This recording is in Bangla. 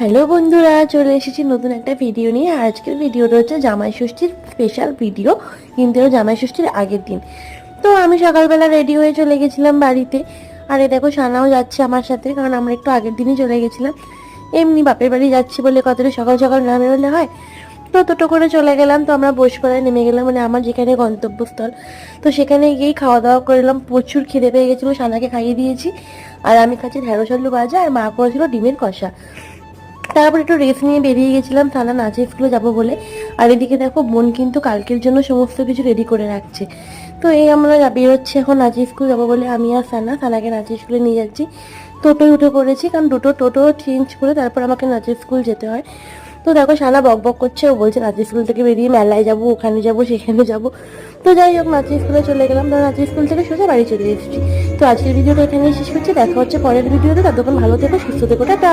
হ্যালো বন্ধুরা, চলে এসেছি নতুন একটা ভিডিও নিয়ে। আর আজকের ভিডিওটা হচ্ছে জামাই ষষ্ঠীর স্পেশাল ভিডিও কিন্তু জামাই ষষ্ঠীর আগের দিন। তো আমি সকালবেলা রেডি হয়ে চলে গেছিলাম বাড়িতে। আর এ দেখো, সানাও যাচ্ছে আমার সাথে, কারণ আমরা একটু আগের দিনই চলে গেছিলাম। এমনি বাপের বাড়ি যাচ্ছি বলে কতটা সকাল সকাল না বেরোলে হয়। তো টোটো করে চলে গেলাম, তো আমরা বসপাড়ায় নেমে গেলাম মানে আমার যেখানে গন্তব্যস্থল। তো সেখানে গিয়েই খাওয়া দাওয়া করলাম প্রচুর খিদে পেয়ে গেছিল, সানাকে খাইয়ে দিয়েছি। আর আমি খাচ্ছি ঢেঁড়স আলু ভাজা, আর মা করেছিল ডিমের কষা। তারপর একটু রেস্ট নিয়ে বেরিয়ে গেছিলাম, থানা নাচে স্কুলে যাব বলে। আর এদিকে দেখো বোন কিন্তু কালকের জন্য সমস্ত কিছু রেডি করে রাখছে। তো এই আমরা বেরোচ্ছি এখন নাচে স্কুল যাব বলে আমি আর সানা, সানাকে নাচে স্কুলে নিয়ে যাচ্ছি। টোটোয় উঠে পড়েছি কারণ দুটো টোটো চেঞ্জ করে তারপর আমাকে নাচের স্কুল যেতে হয়। তো দেখো সানা বক বক করছে, ও বলছে নাচের স্কুল থেকে বেরিয়ে মেলায় যাব, ওখানে যাব, সেখানে যাব। তো যাই হোক নাচের স্কুলে চলে গেলাম। তো নাচের স্কুল থেকে সোজা বাড়ি চলে এসেছি। তো আজকের ভিডিওটা এখানে শেষ করছি। দেখা হচ্ছে পরের ভিডিওতে। ততক্ষণ ভালো থেকো, সুস্থ থেকো, টাটা!